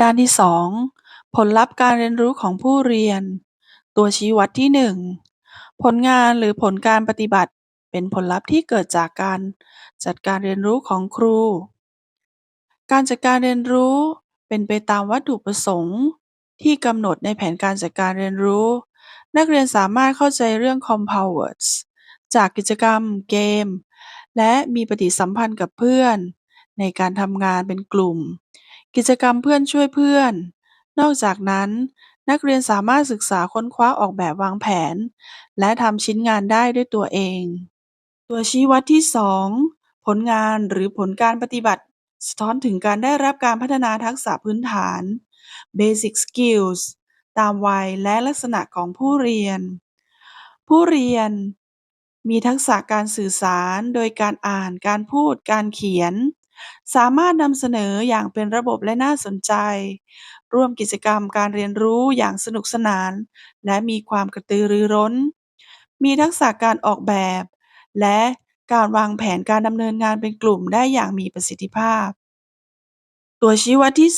ด้านที่ 2 ผลลัพธ์การเรียนรู้ของผู้เรียน ตัวชี้วัดที่ 1 ผลงานหรือผลการปฏิบัติ เป็นผลลัพธ์ที่เกิดจากการจัดการเรียนรู้ของครู การจัดการเรียนรู้เป็นไปตามวัตถุประสงค์ ที่กำหนดในแผนการจัดการเรียนรู้ นักเรียนสามารถเข้าใจเรื่อง compound words จากกิจกรรม เกม และมีปฏิสัมพันธ์กับเพื่อน ในการทำงานเป็นกลุ่ม กิจกรรมเพื่อนช่วยเพื่อน นอกจากนั้น นักเรียนสามารถศึกษาค้นคว้าออกแบบวางแผน และทำชิ้นงานได้ด้วยตัวเอง ตัวชี้วัดที่ 2 ผลงานหรือผลการปฏิบัติ สะท้อนถึงการได้รับการพัฒนาทักษะพื้นฐาน Basic Skills ตามวัยและลักษณะของผู้เรียน ผู้เรียนมีทักษะการสื่อสารโดยการอ่าน การพูด การเขียน สามารถนำเสนออย่างเป็นระบบและน่าสนใจ ร่วมกิจกรรมการเรียนรู้อย่างสนุกสนาน และมีความกระตือรือร้น มีทักษะการออกแบบ และการวางแผนการดำเนินงานเป็นกลุ่มได้อย่างมีประสิทธิภาพ ตัวชี้วัดที่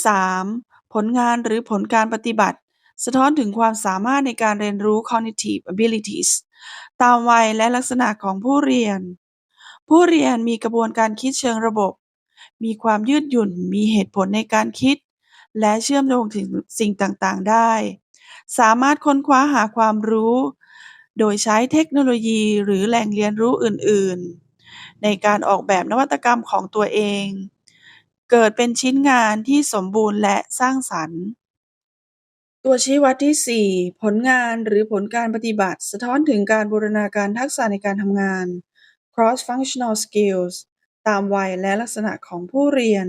3 ผลงานหรือผลการปฏิบัติ สะท้อนถึงความสามารถในการเรียนรู้ cognitive abilities ตามวัยและลักษณะของผู้เรียน ผู้เรียนมีกระบวนการคิดเชิงระบบ มีความยืดหยุ่น มีเหตุผลในการคิด และเชื่อมโยงถึงสิ่งต่างๆ ได้ สามารถค้นคว้าหาความรู้ โดยใช้เทคโนโลยีหรือแหล่งเรียนรู้อื่น ๆ ในการออกแบบนวัตกรรมของตัวเอง เกิดเป็นชิ้นงานที่สมบูรณ์และสร้างสรรค์ ตัวชี้วัดที่ 4 ผลงานหรือผลการปฏิบัติ สะท้อนถึงการบูรณาการทักษะในการทำงาน Cross Functional Skills ตามวัยและลักษณะของผู้เรียน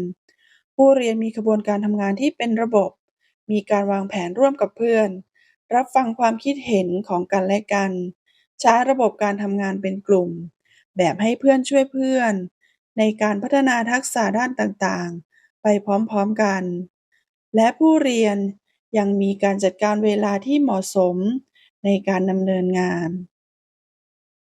ผู้เรียนมีกระบวนการทำงานที่เป็นระบบ มีการวางแผนร่วมกับเพื่อน รับฟังความคิดเห็นของกันและกัน ใช้ระบบการทำงานเป็นกลุ่ม แบบให้เพื่อนช่วยเพื่อน ในการพัฒนาทักษะด้านต่างๆ ไปพร้อมๆกัน และผู้เรียนยังมีการจัดการเวลาที่เหมาะสมในการดำเนินงาน